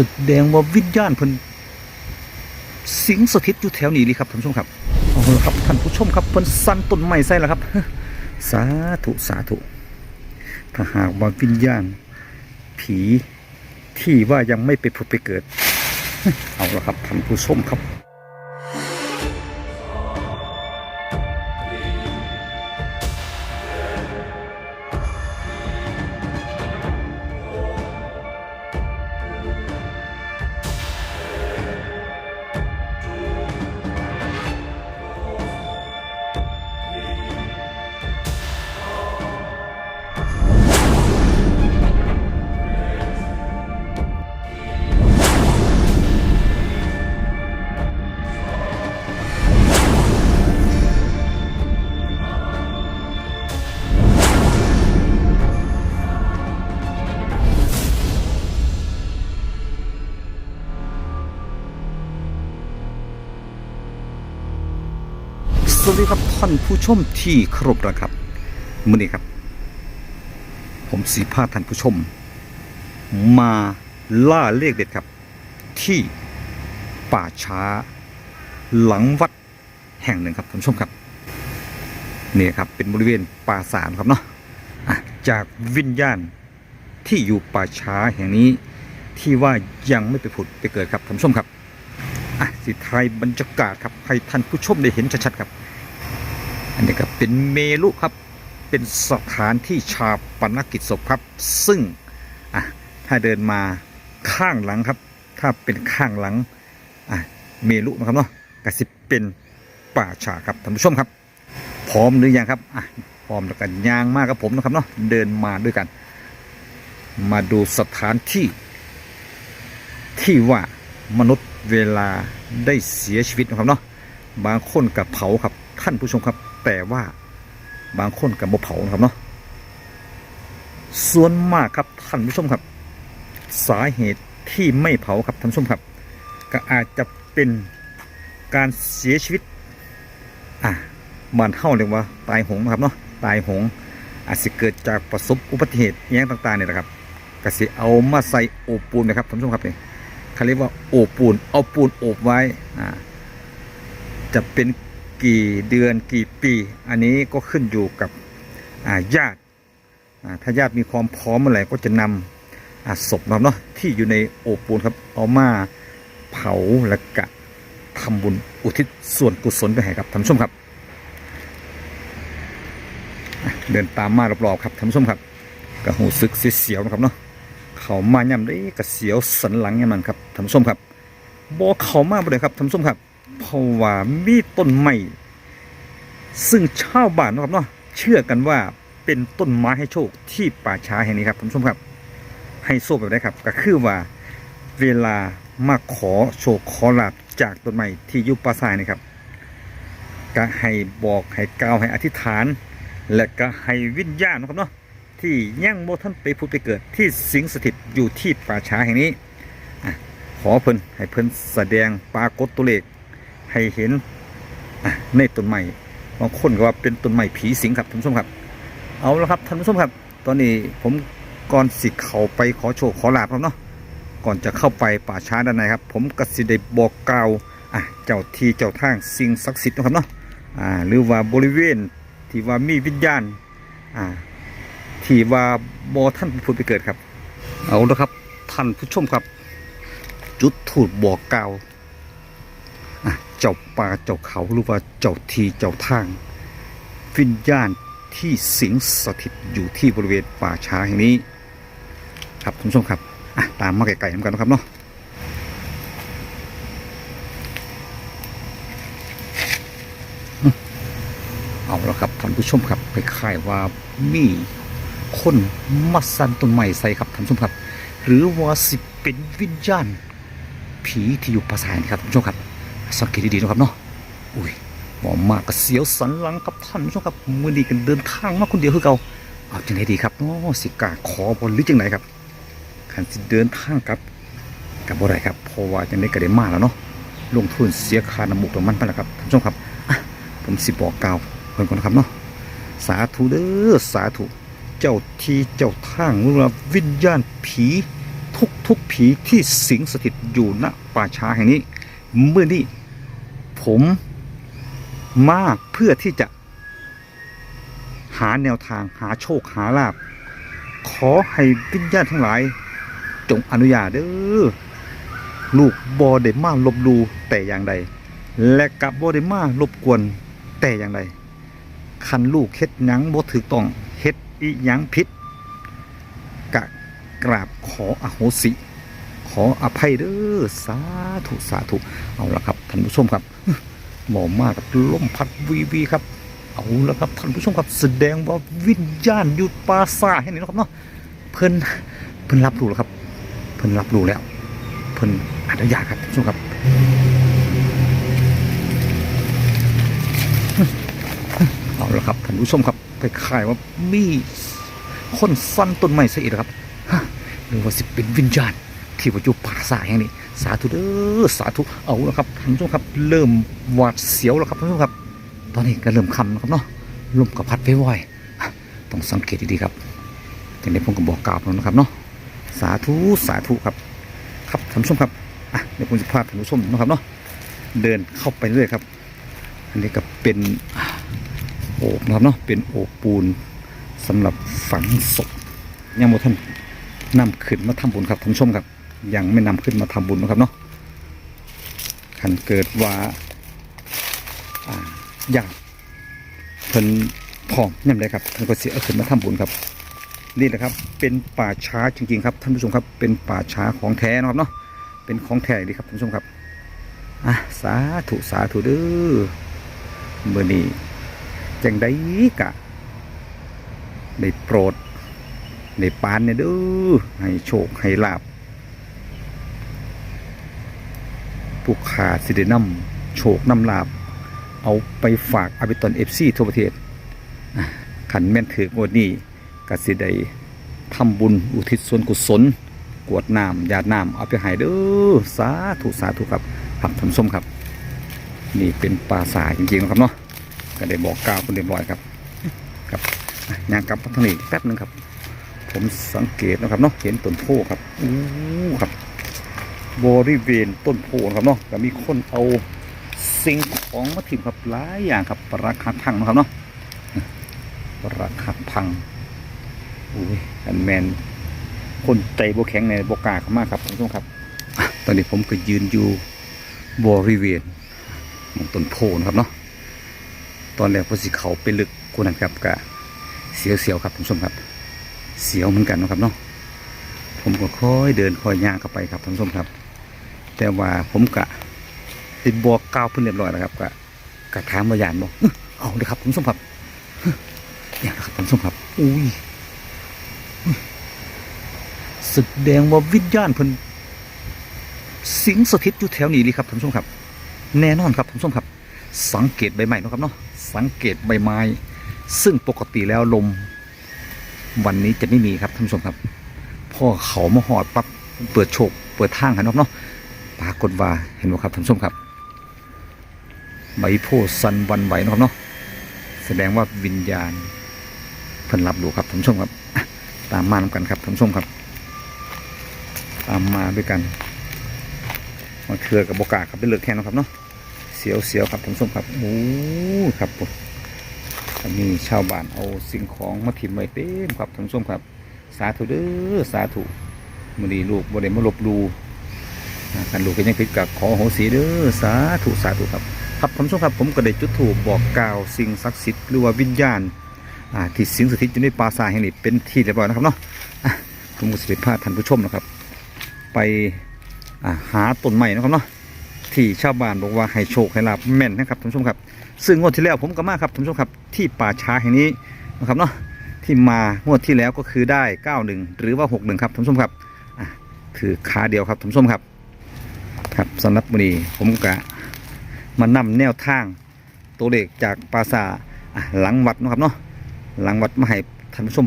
สดงว่าวิญญาณเพิ่นสิงสถิตอยู่แถวนี้เลยครับท่านผู้ชมครับเอาละครับท่านผู้ชมครับเพิ่นสั่นต้นไม้ใส่แล้วครับ สาธุสาธุถ้าหากว่าวิญญาณ ผีที่ว่ายังไม่ไปผุดไปเกิด เอาละครับท่านผู้ชมครับ ท่านผู้ชมที่เคารพนะครับมื่อนี้ครับ ผมสีพาท่านผู้ชม มาล่าเลขเด็ดครับ ที่ป่าช้า หลังวัดแห่งหนึ่งครับท่านผู้ชมครับนี่ครับเป็นบริเวณป่าสารครับเนาะะจากวิญญาณที่อยู่ป่าช้าแห่งนี้ที่ว่ายังไม่ไปผุดไปเกิดครับท่านผู้ชมครับอะสิไทยบรรยากาศครับให้ท่านผู้ชมได้เห็นชัดๆครับ อันนี้ก็เป็นเมลุครับ เป็นสถานที่ชาปนกิจศพครับ ซึ่งอะถ้าเดินมาข้างหลังครับ ถ้าเป็นข้างหลังอะเมลุนะครับเนาะก็สิเป็นป่าชาครับท่านผู้ชมครับ พร้อมหรือยังครับอะพร้อมแล้วกันยางมากกับผมนะครับเนาะเดินมาด้วยกัน มาดูสถานที่ ที่ว่ามนุษย์เวลาได้เสียชีวิตนะครับเนาะบางคนกับเผาครับท่านผู้ชมครับ แต่ว่าบางคนกับบ่เผานะครับเนาะส่วนมากครับท่านผู้ชมครับ สาเหตุที่ไม่เผาครับท่านผู้ชมครับ ก็อาจจะเป็นการเสียชีวิตอะบ้านเฮาเรียกว่าตายหงนะครับเนาะตายหงอาจจะเกิดจากประสบอุบัติเหตุอย่างต่างๆเนี่ยนะครับก็สิเอามาใส่โอบปูนนะครับท่านผู้ชมครับนี่เขาเรียกว่าโอบปูนเอาปูนโอบไว้อ่าจะเป็น กี่เดือนกี่ปี อันนี้ก็ขึ้นอยู่กับญาติถ้าญาติมีความพร้อมเมื่อไหร่ก็จะนำศพนะเนาะที่อยู่ในโอปูนครับเอามาเผาและกะทำบุญอุทิศส่วนกุศลไปให้กับท่านผู้ชมครับ เดินตามมารอบๆครับท่านผู้ชมครับก็หูซึกเสียวนะครับเนาะเขามาย่ำได้กระเสียวสันหลังย่างนั้นครับท่านผู้ชมครับบอเขามาบ่เลยครับท่านผู้ชมครับ เพราะว่ามีต้นไม้ซึ่งชาวบ้านนะครับเนาะเชื่อกันว่าเป็นต้นไม้ให้โชคที่ป่าช้าแห่งนี้ครับท่านผู้ชมครับ ให้โชคแบบนี้ครับ ก็คือว่าเวลามาขอโชคขอลาบจากต้นไม้ที่อยู่ป่าทรายนี่ครับก็ให้บอกให้กล่าวให้อธิษฐาน และก็ให้วิญญาณนะครับเนาะที่ยังโมท่านไปพุดไปเกิดที่สิงสถิตอยู่ที่ป่าช้าแห่งนี้ขอเพิ่นให้เพิ่นแสดงปรากฏตัวเลข ให้เห็นในต้นไม้บางคนก็ว่าเป็นต้นไม้ผีสิงครับท่านผู้ชมครับ เอาละครับท่านผู้ชมครับ ตอนนี้ผมก่อนสิเข้าไปขอโชคขอลาบครับเนาะก่อนจะเข้าไปป่าช้าด้านในครับ ผมกสิได้บอกกล่าวอะเจ้าที่เจ้าทางสิ่งศักดิ์สิทธิ์นะครับเนาะอ่าหรือว่าบริเวณที่ว่ามีวิญญาณอ่าที่ว่าบอท่านพูดไปเกิดครับ เอาละครับท่านผู้ชมครับ จุดถูดบอกกล่าว เจ้าป่าเจ้าเขาหรือว่าเจ้าทีเจ้าทาง วิญญาณที่สิงสถิตอยู่ที่บริเวณป่าช้าแห่งนี้ ครับท่านผู้ชมครับอะตามมาไกลๆกันนะครับเนาะเอาละครับท่านผู้ชมครับไปค่ายว่ามีคนมาสั่นต้นไม้ใส่ครับท่านผู้ชมครับ หรือว่าสิเป็นวิญญาณผีที่อยู่ภาษาครับท่านผู้ชมครับ สังเกตดีๆนะครับเนาะอุ้ยหมอมากกระเสียวสันหลังครับท่านผู้ชมครับมือดีกันเดินทางมาคนเดียวคือเก่าเอาจังไงดีครับเนาะสิกาขอบนหรือจังไหนครับขันสิเดินทางกลับกับบ่ได้ครับเพราะว่าจังไดก็ได้มาแล้วเนาะลงทุนเสียค่าน้ำมูกน้ำมันไปแล้วครับท่านผู้ชมครับผมสิบอกกล่าวเพิ่นก่อนนะครับเนาะสาธุเด้อสาธุเจ้าที่เจ้าทางรือว่าวิญญาณผีททุกทุกผีที่สิงสถิตอยู่ณป่าช้าแห่งนี้เมื่อนี้ ผมมากเพื่อที่จะ หาแนวทางหาโชคหาลาบขอให้วิญญาณทั้งหลาย จงอนุญาตเด้อลูกบอเดมาลบหลูแต่อย่างใด และกับบอเดมารบกวนแต่อย่างใดคันลูกเฮ็ดยังบ่ถูกต้องเฮ็ดอีหยังผิดกะกราบขออโหสิ ขออภัยเด้อสาธุสาธุเอาละครับท่านผู้ชมครับหมอมากกับลมพัดวีวีครับ เอาละครับท่านผู้ชมครับแสดงว่าวิญญาณอยู่ป่าซ่าแห่งนี้นะครับเนาะเพิ่นเพิ่นรับรู้แล้วครับ เพิ่นรับรู้แล้วเพิ่นอนุญาตครับท่านผู้ชมครับเอาละครับท่านผู้ชมครับไปขายว่ามีคนสั้นต้นไม้ซะอีกครับหรือว่าสิเป็นวิญญาณ ที่ว่าอยู่ป่าสาแห่งนี้ สาธุเด้อสาธุเอาละครับท่านผู้ชมครับ เริ่มหวาดเสียวแล้วครับท่านผู้ชมครับ ตอนนี้ก็เริ่มคำแล้วครับเนาะลมก็พัดไปว่อยต้องสังเกตดีๆครับทีนี้ผมก็บอกกล่าวแล้วนะครับเนาะสาธุสาธุครับ ครับท่านผู้ชมครับอะเดี๋ยวผมจะพาท่านผู้ชมนะครับเนาะเดินเข้าไปเรื่อยครับ อันนี้ก็เป็นโอบนะครับเนาะเป็นโอบปูนสำหรับฝังศพยังโมท่านนำขึ้นมาทำบุญครับท่านผู้ชมครับ ยังไม่นำขึ้นมาทำบุญนะครับเนาะขันเกิดว่าอ่าญาติเพิ่นพร้อมยังไงครับท่านก็เสียเอาขึ้นมาทำบุญครับ นี่แหละครับ เป็นป่าช้าจริงๆครับท่านผู้ชมครับ เป็นป่าช้าของแท้นะครับเนาะเป็นของแท้ดีครับท่านผู้ชมครับอะสาธุสาธุเด้อเมื่อนี้จังได้กะได้โปรดได้ปานเนี่ยเด้อให้โชคให้ลาบ ผู้ขาสิได้นำโชคนำลาบ เอาไปฝากอาบิตอนเอฟซีทั่วประเทศขันแม่นถือกงวดนี้กสิได้ทำบุญอุทิศส่วนกุศล กวดน้ำยาดน้ำเอาไปให้เด้อสาธุสาธุครับครับท่านผู้มครับ นี่เป็นปลาสาจริงๆนะครับเนาะก็ได้บอกกล่าวคนเรียบร้อยครับครับยางกลับมาทางนี้แป๊บนึงครับ ผมสังเกตนะครับเนาะเห็นต้นโพครับอู้ครับ บริเวณต้นโพนะครับเนาะก็มีคนเอาสิ่งของมาถิ่มครับหลายอย่างครับปราคาพังนะครับเนาะปราคาพังอุ้ยอันแมนคนใจโบแข็งในโบกาเขามากครับท่านผู้ชมครับ ตอนนี้ผมก็ยืนอยู่บริเวณของต้นโพนะครับเนาะตอนแรกพอสิเขาไปลึกกว่านั้นครับกะเสียวๆครับท่านผู้ชมครับ เสียวเหมือนกันนะครับเนาะผมก็ค่อยเดินค่อยย่างเข้าไปครับท่านผู้ชมครับ แต่ว่าผมกะติดบอกก้าวเพิ่นเรียบร้อยแล้วครับกะกะถามมาหยานบอกเอาเลยครับท่านผู้มครับอย่างนะครับท่านผู้มครับอุ้ยอุ้ยแดงว่าวิญญาณเพิ่นสิงสถิตอยู่แถวนี้เลยครับท่านผู้มครับ แน่นอนครับท่านผู้มครับ สังเกตใบไม้นะครับเนาะสังเกตใบไม้ ซึ่งปกติแล้วลม วันนี้จะไม่มีครับท่านผู้ชมครับพ่อเขามาหอดปั๊บเปิดโชกเปิดทางให้เนาะเนาะ ปรากฏว่าเห็นไหมครับท่านผู้ชมครับใบโพสันวันไหวนะครับเนาะแสดงว่าวิญญาณเพิ่นรับรู้ครับท่านผู้ชมครับตามมานำกันครับท่านผู้ชมครับ ตามมาด้วยกันมาเถื่อกับบกาครับได้เลือกแค่นะครับเนาะเสียวเสียวครับท่านผู้ชมครับโอ้ครับผมอันนี้ชาวบ้านเอาสิ่งของมาถิ่มไว้เต็มครับท่านผู้ชมครับ สาธุเด้อสาธุมือนี้ลูกบ่ได้มาลบลู กันลูกก็ยังคิดกับขอโหสีเด้อสาธุสาธุครับ ครับท่านผู้ชมครับผมก็ได้จุดถูกบอกกล่าวสิ่งศักดิ์สิทธิ์หรือว่าวิญญาณที่สิงสถิตอยู่ในป่าสาแห่งนี้เป็นที่เรียบร้อยนะครับเนาะผมก็สิพาท่านผู้ชมนะครับ ไปหาต้นไม้นะครับเนาะที่ชาวบ้านบอกว่าให้โชคให้ลาบแม่นนะครับท่านผู้ชมครับ ซึ่งงวดที่แล้วผมก็มาครับท่านผู้ชมครับที่ป่าช้าแห่งนี้นะครับเนาะที่มางวดที่แล้วก็คือได้ 91 หรือว่า 61 ครับท่านผู้ชมครับอะคือขาเดียวครับท่านผู้ชมครับ ครับสำหรับวันนี้ผมก็มานำแนวทางตัวเลขจากปราสาทหลังวัดนะครับเนาะหลังวัดมาให้ท่านผู้ชม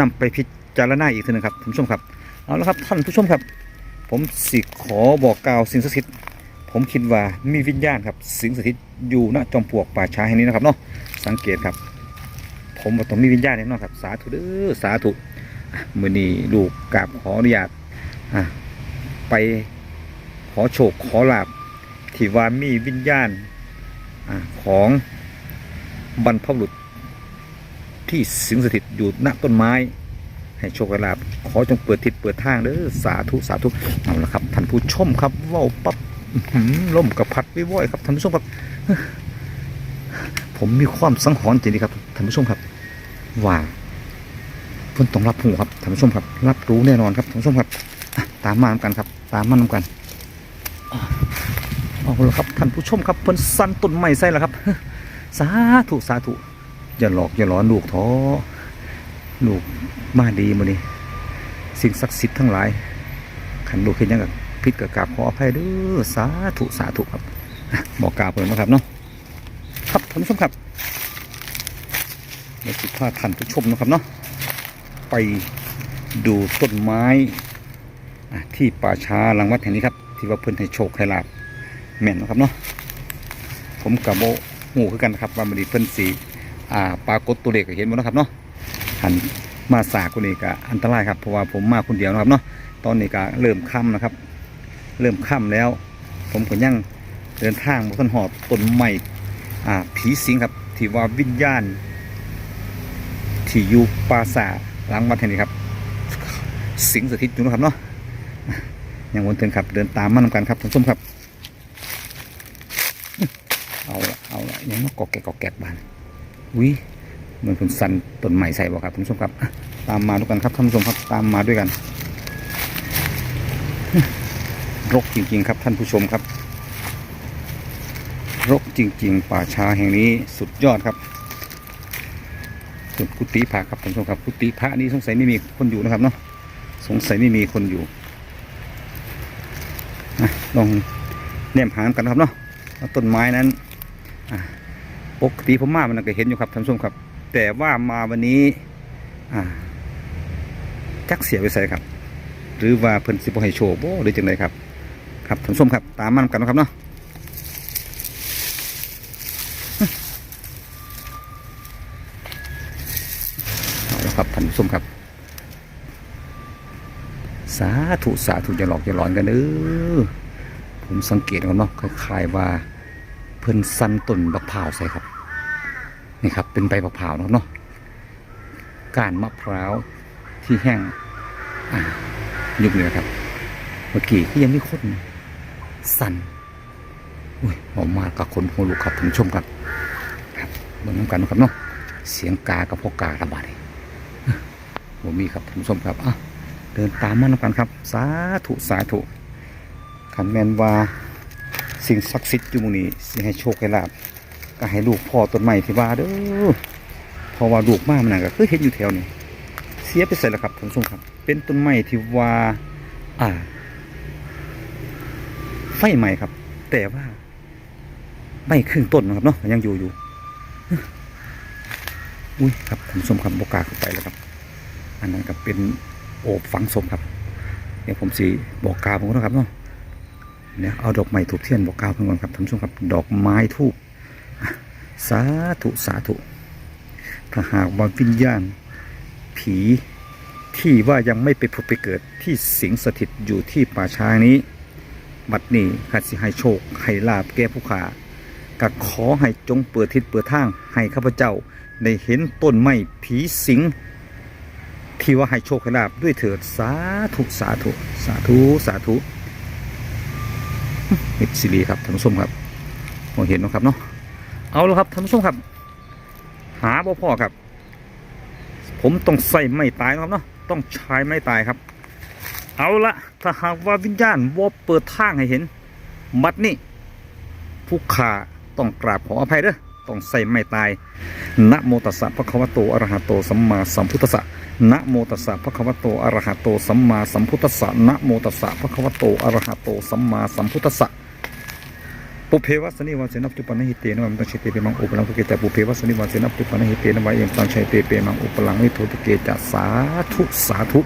นำไปพิจารณาอีกทีหนึงครับท่านผู้ชมครับเอาละครับท่านผู้ชมครับ ผมสิขอบอกกล่าวสิ่งศักดิ์สิทธิ์ผมคิดว่ามีวิญญาณครับสิงสถิตอยู่ณจอมปลวกป่าช้าแห่งนี้นะครับเนาะสังเกตครับ ผมว่าต้องมีวิญญาณแน่นอนครับสาธุเด้อสาธุมือนี้ลูกกราบขออนุญาตไป ขอโชคขอลาบที่ว่ามีวิญญาณของบรรพบุรุษที่สิงสถิตอยู่ณต้นไม้ ให้โชคลาบขอจงเปิดทิศเปิดทางเด้อสาธุสาธุเอาละครับท่านผู้ชมครับว้าปั๊บหือล่มกับพัดวิวอยครับท่านผู้ชมครับ ผมมีความสังหรณ์จริงๆครับท่านผู้ชมครับ ว่าเพิ่นต้องรับหูครับท่านผู้ชมครับ รับรู้แน่นอนครับท่านผู้ชมครับ ตามมานำกันครับ ตามมานำกัน เอาละครับท่านผู้ชมครับเพิ่นสั่นต้นไม้ใส่แล้วครับ สาธุสาธุอย่าหลอกอย่าหลอนลูกท้อลูกมาดีมานี่สิ่งศักดิ์สิทธิ์ทั้งหลายขันลูกเห็นยังกับพิษกับกาบขออภัยเด้อสาธุสาธุครับบอกกล่าวเพิ่นนะครับเนาะครับท่านผู้ชมครับเดี๋ยวสิพาท่านผู้ชมนะครับเนาะไปดูต้นไม้อะที่ป่าช้าหลังวัดแห่งนี้ครับ ที่ว่าเพิ่นให้โชคให้ลาบแม่นนะครับเนาะผมกับโมหูคือกันนะครับว่ามันดีเพิ่นสีอ่าปรากฏตัวเลขก็เห็นหมดนะครับเนาะหันมาสากคนนี้ก็อันตรายครับเพราะว่าผมมาคนเดียวนะครับเนาะตอนนี้ก็เริ่มค่ำนะครับ เริ่มค่ำแล้ว ผมก็ยังเดินทางมาต้นหอดต้นไม้อ่าผีสิงครับที่ว่าวิญญาณที่อยู่ปราสาทหลังวัดแห่งนี้ครับ สิงสถิตอยู่นะครับเนาะ ย่างวนเทินครับ เดินตามมานำกันครับท่านผู้มครับ เอาละเอาละยังมากอกแกกกอกแกกบานวิเหมือนคนสันต้นใหม่ใส่บ่ครับท่านผู้มครับ ตามมาด้วยกันครับท่านผู้ชมครับ ตามมาด้วยกัน รกจริง ๆ ครับท่านผู้ชมครับรกจริง ๆ ป่าช้าแห่งนี้สุดยอดครับส่วนกุฏิพระครับท่านผู้ชมครับกุฏิพระนี้สงสัยไม่มีคนอยู่นะครับเนาะสงสัยไม่มีคนอยู่ ลองแนมหางกันนะครับเนาะต้นไม้นั้นปกติผมมามันก็เห็นอยู่ครับท่านผู้ชมครับ แต่ว่ามาวันนี้จักเสียไปใส่ครับ หรือว่าเพิ่นสิบให้โชว์บ่หรือจังไดครับ ครับท่านผู้ชมครับตามมันกันนะครับเนาะครับท่านผู้ชมครับ สาธุสาธุอย่าหลอกอย่าหลอนกันเด้อ ผมสังเกตเอาเนาะคล้ายๆว่าเพิ่นสั้นต้นบักพร้าวใส่ครับ นี่ครับเป็นใบบักพร้าวเนาะเนาะก้านมะพร้าวที่แห้งอ่ายุบเลยครับ เมื่อกี้ก็ยังมีคนสันอุ้ยออกมากับคนหัวลุกครับผู้ชมครับครับเบิ่งน้ำกันนะครับเนาะเสียงกากับพวกการะบาดนี่ผมมีครับผู้ชมครับอะเดินตามมาน้ำกันครับ สาธุสาธุ ขันแมนว่าสิ่งศักดิ์สิทธิ์อยู่มุนี้สิให้โชคให้ลาบก็ให้ลูกพ่อต้นไม้ที่ว่าเด้อเพราะว่าลูกมากมันน่ะก็คือเห็นอยู่แถวนี้เสียไปใส่แล้วครับท่านผู้ชมครับ เป็นต้นไม้ที่ว่า อ่า ไฟใหม่ครับ แต่ว่า ไม่ครึ่งต้นนะครับเนาะยังอยู่อยู่อุ้ยครับผมสมคำบกล้าเข้าไปแล้วครับ อันนั้นก็เป็นโอบฝังศพครับเดี๋ยวผมสีบอกกาผมนะครับเนาะ เนี่ยเอาดอกไม้ถูกเทียนบอกกล่าวเพื่อนก่อนครับท่านผู้ชมครับดอกไม้ทูบสาธุสาธุถ้าหากว่าวิญญาณผีที่ว่ายังไม่ไปผุดไปเกิดที่สิงสถิตอยู่ที่ป่าช้านี้ บัดนี้ขัดสิให้โชคให้ลาบแก่ผู้ขาก็ขอให้จงเปิดทิศเปิดทางให้ข้าพเจ้าได้เห็นต้นไม้ผีสิงที่ว่าให้โชคให้ลาบด้วยเถิดสาธุสาธุสาธุสาธุ เฮ็ดสิรีครับท่านผู้ชมครับมองเห็นนะครับเนาะเอาแล้วครับท่านผู้ชมครับ หาบ่พ่อครับ ผมต้องใส่ไม่ตายนะครับเนาะต้องใช้ไม่ตายครับ เอาละถ้าหากว่าวิญญาณว่าเปิดทางให้เห็น มัดนี่ผู้ขาต้องกราบขออภัยเด้อต้องใส่ไม่ตายนะโมตัสสะภะคะวะโตอรหะโตสัมมาสัมพุทธัสสะ นะโมตัสสะภะคะวะโตอะระหะโตสัมมาสัมพุทธัสสะนะโมตัสสะภะคะวะโตอะระหะโตสัมมาสัมพุทธัสสะปุเพวัสนิวาเสนัปจุปนหิเตนะวัมตังเชเตเปมังอุปลังทุเกจปุเพวัสนิวาเสนัปจุปนหิเตนะวะเอ็มตังเชเตเปมังอุปลังวิโทตุเกจะสาธุสาธุ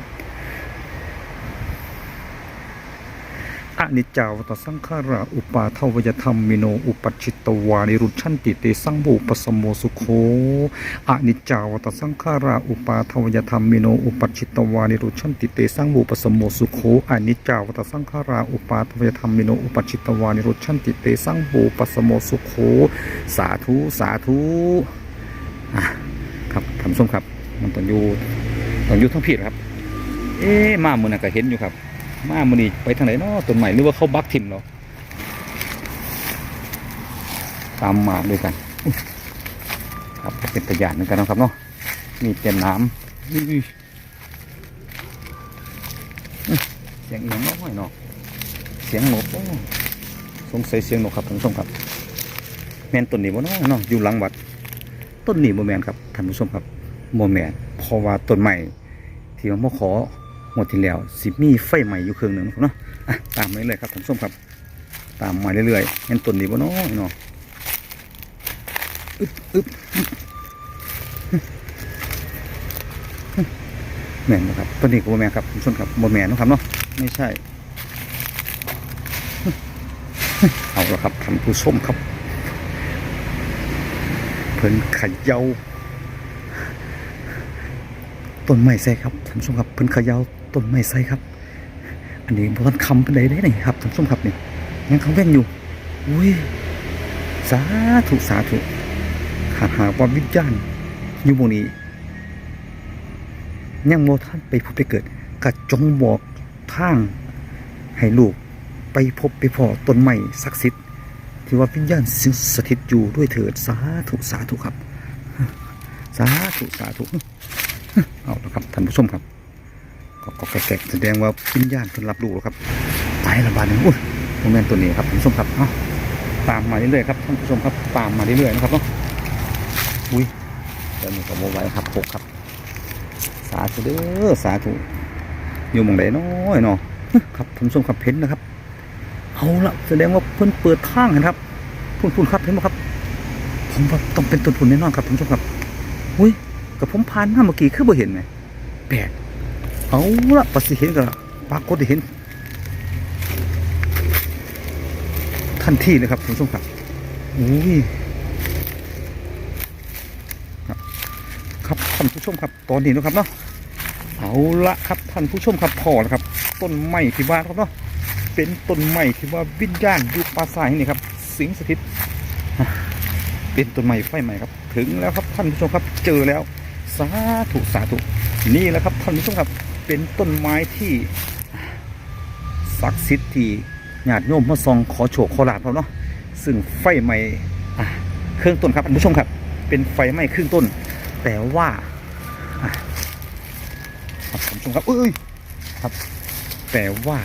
อนิจจาวัตสังขาราอุปาทวยธรรมมิโนอุปัชิตวานิรุชันติเตสังบูปสมโมสุโคอนิจจาวัตสังขาราอุปาทวยธรรมมิโนอุปัชิตวานิรุชันติเตสังบูปสมโมสุโคอนิจจาวัตสังขาราอุปาทวยธรรมมิโนอุปัชิตวานิรุชันติเตสังบูปสมโมสุโคสาธุสาธุครับท่านผู้มครับมันต้องอยู่ต้องอยู่ทั้งผิดครับ เอ๊ะมาเมือน่ก็เห็นอยู่ครับ มามือนี่ไปทางไหนเนาะต้นใหม่หรือว่าเขาบักทิมเราตามมาด้วยกัน ครับเป็นตะยานเหมือนกันนะครับเนาะมีเต็มน้ำเสียงเอียงน้อยเนาะเสียงนกโอ้สงสัยเสียงนกครับท่านผู้ชมครับ แมนต้นนี้บ่เนาะเนาะอยู่หลังวัด ต้นนี้โมแมนครับท่านผู้ชมครับโมแมนเพราะว่าต้นใหม่ที่ว่ามาขอ หมดที่แล้วสิมีไฟใหม่อยู่เครื่องหนึ่งเนาะอะตามมาเรื่อยๆครับท่านผู้ชมครับ ตามมาเรื่อยๆงั้นต้นนี้บ่เนาะเนาะอึ๊บอึ๊บแม่นบ่ครับต้นนี้ก็บ่แม่นครับท่านผู้ชมครับบ่แม่นนะครับเนาะไม่ใช่ เอาละครับท่านผู้ชมครับ เพิ่นเขย่าต้นไม้ใส่ครับท่านผู้ชมครับเพิ่นขยา ต้นไม้ใส่ครับ อันนี้บ่ทันคำเป็นใดได้นี่ครับท่านผู้ชมครับนี่ยังคำแว่นอยู่อุ้ยสาธุสาธุหากหากว่าวิญญาณอยู่หมู่นี้ยังโมท่านไปพบไปเกิดก็จงบอกทางให้ลูกไปพบไปพอต้นไม้ศักดิ์สิทธิ์ที่ว่าวิญญาณสิงสถิตอยู่ด้วยเถิดสาธุสาธุครับ สาธุสาธุเอาละครับท่านผู้ชมครับ ก็ก็แกแสดงว่าวิญญาณเพิ่นรับรู้แล้วครับไปละบาดหนึงอุ้ยโมเมนต์ตัวนี้ครับท่านผู้ชมครับเอาตามมาเรื่อยๆครับท่านผู้ชมครับตามมาเรื่อยๆนะครับเนาะอุ้ยเดี๋ยวนี้ก็โมไหว้ครับปกครับ สาธุเด้อสาธุอยู่มองใดน้อยเนาะครับท่านผู้ชมครับเพ้นนะครับเอาละแสดงว่าเพิ่นเปิดทางนะครับพุ่นพุ่นครับเห็นไหมครับ ผมว่าต้องเป็นต้นทุนแน่นอนครับท่านผู้ชมครับอุ้ยกับผมผ่านมาเมื่อกี้คือบ่เห็นไหมแปลก เอาละปัสสิเห็นกับปรากฏได้เห็นทันทีเลยครับท่านผู้ชมครับอุ้ยครับท่านผู้ชมครับ ตอนนี้นะครับเนาะเอาละครับท่านผู้ชมครับพอแล้วครับ ต้นไม้ที่บ้าครับเนาะเป็นต้นไม้ที่ว่าวิญญาณอยู่ป่าทรายนี่ครับ สิงสถิตเป็นต้นไม้ไฟใหม่ครับ ถึงแล้วครับท่านผู้ชมครับ เจอแล้วสาธุสาธุนี่แหละครับท่านผู้ชมครับ เป็นต้นไม้ที่ศักดิ์สิทธิ์ที่ญาติโยมมาส่องขอโชคขอลาภเราเนาะซึ่งไฟใหม่อะเครื่องต้นครับท่านผู้ชมครับ เป็นไฟไหม้เครึ่องต้น แต่ว่าครับท่านผู้ชมครับเอ้ยครับ แต่ว่า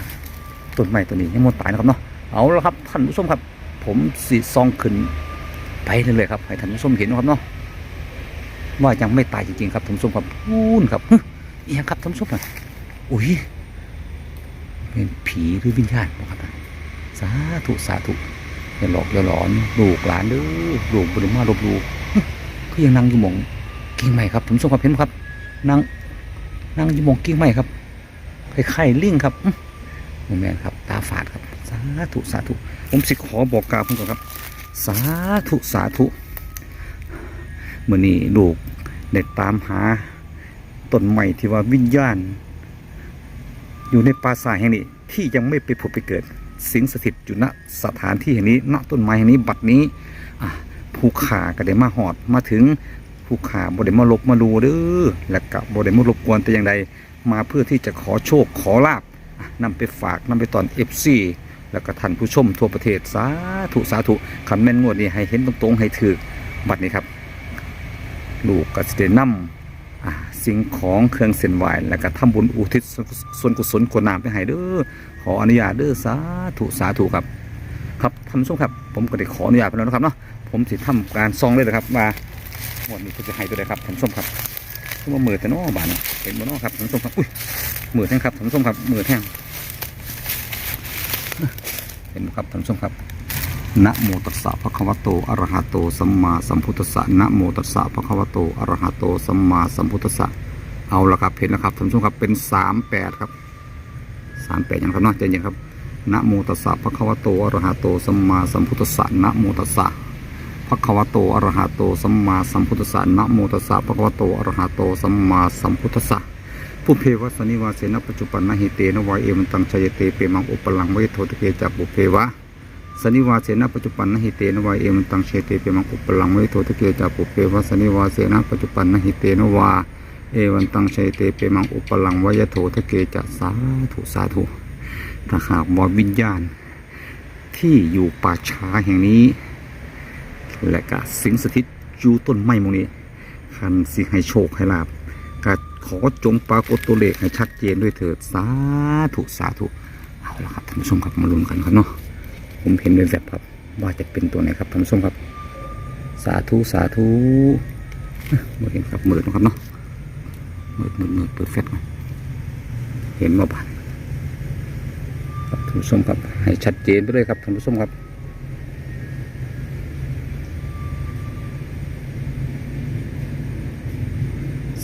ต้นไม้ตัวนี้ยังมันตายนะครับเนาะเอาละครับท่านผู้ชมครับ ผมสีซองขึ้นไปเลยๆครับให้ท่านผู้ชมเห็นนะครับเนาะว่ายังไม่ตายจริงๆครับท่านผู้ชมครับนู่นครับ ยังครับท่านผู้ชมนะอุ้ยเป็นผีหรือวิญญาณบ่ครับสาธุสาธุอย่าหลอกอย่าหลอนลูกหลานเด้อลูกบริมาลบหลูก็ยังนั่งอยู่มองกิ่งไม้ครับท่านผู้ชมครับเห็นไหมครับนั่งนั่งอยู่มองกิ่งไม้ครับคล้ายๆลิงครับโมแมนครับ ตาฝาดครับ สาธุสาธุผมสิขอบอกกล่าวคุณก่อนครับ สาธุสาธุเมื่อนี้ลูกได้ตามหา ต้นใหม่ที่ว่าวิญญาณ อยู่ในป่าสายแห่งนี้ ที่ยังไม่ไปผุดไปเกิด สิงสถิตอยู่ณสถานที่แห่งนี้ณต้นไม้แห่งนี้บัดนี้ผู้ขาก็ได้มาหอดมาถึงผู้ขาบ่ได้มาลบมาดูเด้อและกับบ่ได้มารบกวนแต่อย่างใดมาเพื่อที่จะขอโชคขอลาบอะนำไปฝากนำไปตอน FC แล้วก็ท่านผู้ชมทั่วประเทศสาธุสาธุคำแม่นงวดนี้ให้เห็นตรงๆให้ถือบัดนี้ครับ ลูกก็จะได้นำอ่า สิ่งของเครื่องเส้นไหวแล้วก็ทำบุญอุทิศส่วนกุศลกวนน้ำไปให้เด้อขออนุญาตเด้อสาธุสาธุครับ ครับท่านผู้ชมครับ ผมก็ได้ขออนุญาตไปแล้วนะครับเนาะผมสิทำการซองเลยนะครับว่างวดนี้เพิ่นจะให้ตัวใดครับท่านผู้ชมครับคือว่ามือแต่นอบานเห็นบนอครับท่านผู้ชมครับอุ้ยมือแท่งครับท่านผู้ชมครับมือแท่งเห็นไหมครับท่านผู้ชมครับ นะโมตัสสะภะคะวะโตอะระหะโตสัมมาสัมพุทธัสสะนะโมตัสสะภะคะวะโตอะระหะโตสัมมาสัมพุทธัสสะเอาละครับเห็นแล้วครับท่านผู้ชมครับเป็นสามแปดครับสามแปดอยังครับนาะใจเย็นครับนะโมตัสสะภะคะวะโตอะระหะโตสัมมาสัมพุทธัสสะนะโมตัสสะภะคะวะโตอะระหะโตสัมมาสัมพุทธัสสะนะโมตัสสะภะคะวะโตอะระหะโตสัมมาสัมพุทธัสสะผู้เพวะสนิวาเสนปัจจุปันนะหิเตนะวายเอมันตังชยเตเปมังอุปลังเวโทตเกจักบุเพวะ สนิวาเสนะปัจจุปันนหิเตนวายเอมันตังเชเตเปมังอุปลังเวโทตะเกจาปุเปวะสนิวาเสนะปัจจุปันนหิเตนวาเอวันตังเชเตเปมังอุปลังวยโทตะเกจะสาธุสาธุถ้าหากว่าวิญญาณ ที่อยู่ป่าช้าแห่งนี้ และก็สิงสถิตอยู่ต้นไม้มงนี้คันสิให้โชคให้ลาบก็ขอจงปรากฏตัวเลขให้ชัดเจนด้วยเถิดสาธุสาธุเอาละครับท่านผู้ชมครับมาลุ้นกันครับเนาะ ผมเห็นเลยแบบครับ ว่าจะเป็นตัวไหนครับท่านผู้ชมครับ สาธุสาธุมือเห็นครับมือนะครับเนาะมือมือมือเปิดแฟลชก่อนเห็นมาบานครับท่านผู้ชมครับ ให้ชัดเจนไปเลยครับท่านผู้ชมครับ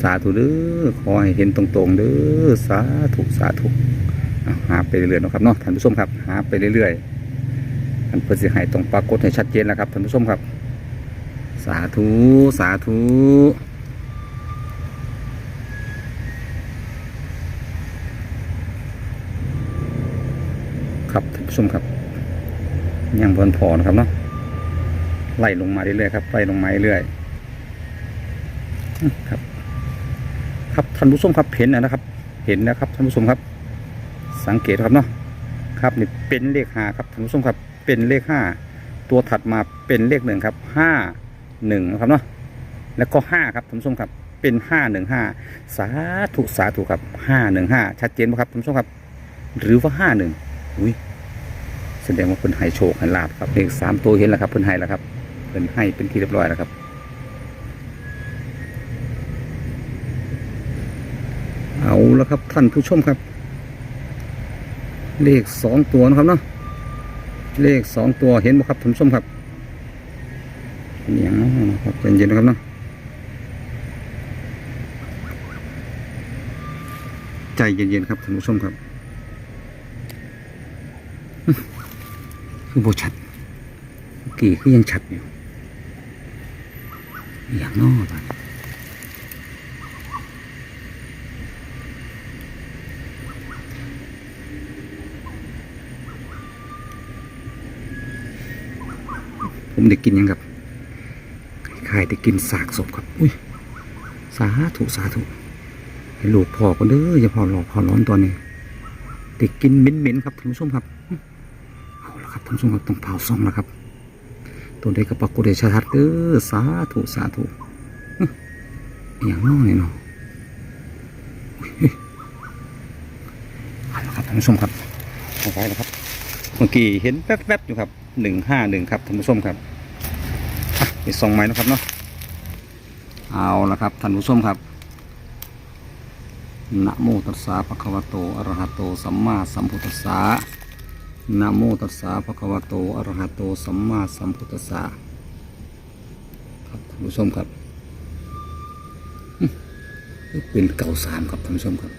สาธุเด้อขอให้เห็นตรงๆเด้อสาธุสาธุหาไปเรื่อยๆนะครับเนาะท่านผู้ชมครับ หาไปเรื่อยๆ อันเพื่อสิให้ตรงปรากฏให้ชัดเจนแล้วครับท่านผู้ชมครับ สาธุ สาธุครับท่านผู้ชมครับยังบนพอนะครับเนาะไล่ลงมาเรื่อยๆครับไล่ลงมาเรื่อยๆครับ ครับท่านผู้ชมครับเห็นนะครับ เห็นนะครับท่านผู้ชมครับ สังเกตครับเนาะครับนี่เป็นเลขห้าครับท่านผู้ชมครับ เป็นเลขห้าตัวถัดมาเป็นเลขหนึ่งครับห้าหนึ่งนะครับเนาะแล้วก็ห้าครับท่านผู้ชมครับเป็นห้าหนึ่งห้าสาธุสาธุครับห้าหนึ่งห้าชัดเจนไหมครับท่านผู้ชมครับ หรือว่าห้าหนึ่งอุ้ยแสดงว่าเพิ่นให้โชคให้ลาบครับเลขสามตัวเห็นแล้วครับเพิ่นให้แล้วครับเพิ่นให้เป็นที่เรียบร้อยแล้วครับเอาแล้วครับท่านผู้ชมครับ เลขสองตัวนะครับเนาะ เลขสองตัวเห็นไหมครับท่านผู้ชมครับเนอย่างนะครับใจเย็นๆนะครับเนาะใจเย็นๆครับท่านผู้ชมครับคือโบชัดเมื่อกี้คือยังชัดอยู่อย่างนอก ผมได้กินยังครับคล้ายได้กินสากศพครับ อุ้ย สาธุสาธุให้ลูกพ่อกันเด้ออย่าพอหลอกพอร้อนตอนนี้ได้กินเหม็นๆครับท่านผู้ชมครับ เอาละครับท่านผู้ชมครับต้องเผาซ่องแล้วครับ ตัวใดกระปักกุเดชชัดเด้อสาธุสาธุอย่างน้อยเนาะอุ๊ยเอาละครับท่านผู้ชมครับเอาไปแล้วครับ เมื่อกี้เห็นแวบๆอยู่ครับ หนึ่งห้าหนึ่งครับท่านผู้ชมครับอะไปส่องไม้นะครับเนาะเอาละครับท่านผู้ชมครับนะโมตัสสะภะคะวะโตอะระหะโตสัมมาสัมพุทธัสสะนะโมตัสสะภะคะวะโตอะระหะโตสัมมาสัมพุทธัสสะครับท่านผู้ชมครับเป็นเก่าสามครับท่านผู้ชมครับ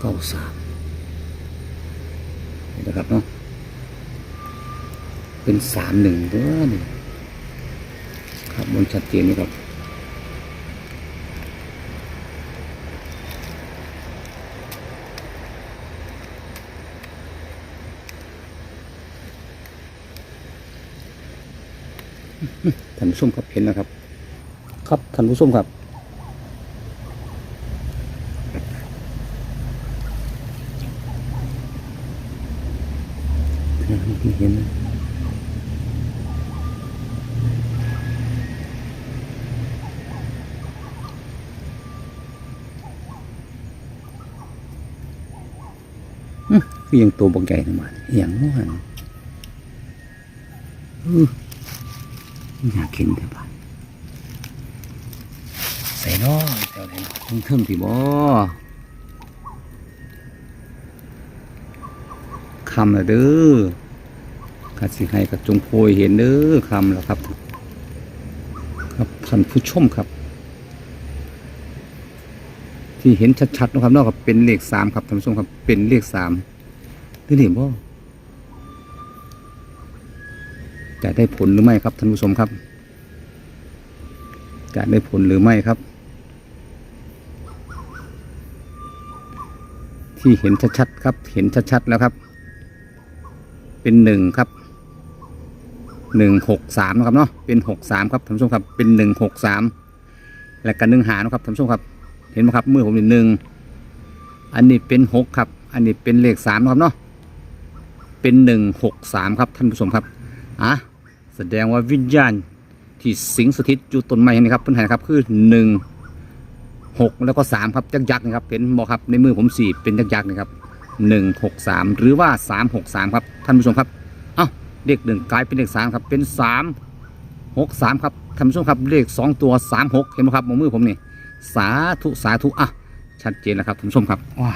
เก้าสามนะครับเนาะ เป็นสามหนึ่งตัวนี่ครับบนชัดเจนนะครับท่านผู้ชมครับเห็นนะครับ ครับท่านผู้ชมครับ เห็นนะอื้อ คือยังตัวบางใหญ่ทั้งหมดอย่างน้อยอื้ออยากกินแต่บ้านใส่น้อยเจ้าไหนเนาะเทิงๆที่บ่คำละเด้อกัสิให้กับจงโพยเห็นเด้อคำแล้วครับ ครับท่านผู้ชมครับ ที่เห็นชัดๆนะครับนอกจากเป็นเลขสามครับท่านผู้ชมครับเป็นเลขสาม นี่นี่บ่จะได้ผลหรือไม่ครับท่านผู้ชมครับ จะได้ผลหรือไม่ครับ ที่เห็นชัดๆครับ เห็นชัดๆแล้วครับ เป็นหนึ่งครับหนึ่งหกสามนะครับเนาะเป็นหกสามครับท่านผู้ชมครับเป็นหนึ่งหกสามและกันหนึ่งหานะครับท่านผู้ชมครับ เห็นไหมครับมือผมเป็นหนึ่งอันนี้เป็นหกครับ อันนี้เป็นเลขสามนะครับเนาะ เป็นหนึ่งหกสามครับท่านผู้ชมครับอะแสดงว่าวิญญาณที่สิงสถิตอยู่ต้นไม้แห่งนี้ครับเพื่อนครับคือหนึ่งหกแล้วก็สามครับยักษ์ยักษ์นะครับเห็นบอกครับในมือผมสี่เป็นยักษ์ยักษ์นะครับหนึ่งหกสามหรือว่าสามหกสามครับท่านผู้ชมครับเอ้าเลขหนึ่งกลายเป็นเลขสามครับเป็นสามหกสามครับท่านผู้ชมครับเลขสองตัวสามหกเห็นไหมครับมือผมนี่สาธุสาธุอะชัดเจนแล้วครับท่านผู้ชมครับว้า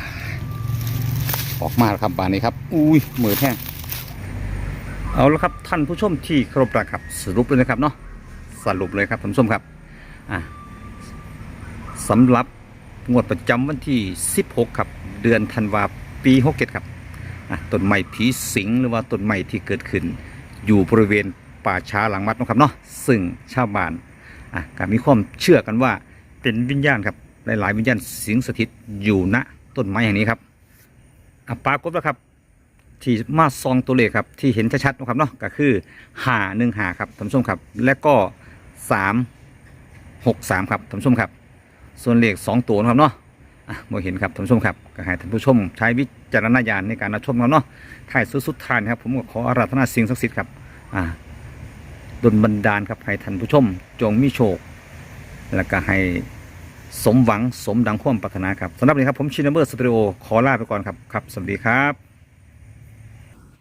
ออกมาแล้วครับบานนี้ครับ อุ้ยมือแท่งเอาละครับท่านผู้ชมที่ครพรักครับ สรุปเลยนะครับเนาะสรุปเลยครับท่านผู้ชมครับอะสำหรับงวดประจำวันที่ 16 ครับ เดือนธันวาปี67ครับอะต้นไม้ผีสิงหรือว่าต้นไม้ที่เกิดขึ้น อยู่บริเวณป่าช้าหลังวัดนะครับเนาะซึ่งชาวบ้านอะก็มีความเชื่อกันว่าเป็นวิญญาณครับหลายๆวิญญาณสิงสถิตอยู่ณต้นไม้แห่งนี้ครับ ปรากฏว่าครับ ที่มาซองตัวเลขครับ ที่เห็นชัดๆนะครับเนาะก็คือหาหนึ่งหาครับท่านผู้ชมครับ และก็สามหกสามครับท่านผู้ชมครับ ส่วนเลขสองตัวนะครับเนาะอะโมเห็นครับท่านผู้ชมครับก็ให้ท่านผู้ชมใช้วิจารณญาณในการรับชมครับเนาะท้ายสุดสุดท้ายนครับผมก็ขออาราธนาสิ่งศักดิ์สิทธิ์ครับอ่าดลบันดาลครับให้ท่านผู้ชม จงมีโชค แล้วก็ให้ สมหวังสมดังความปรารถนาครับสำหรับนนี้ครับผมชินเบอร์สตูดิโอขอลาไปก่อนครับครับ สวัสดีครับ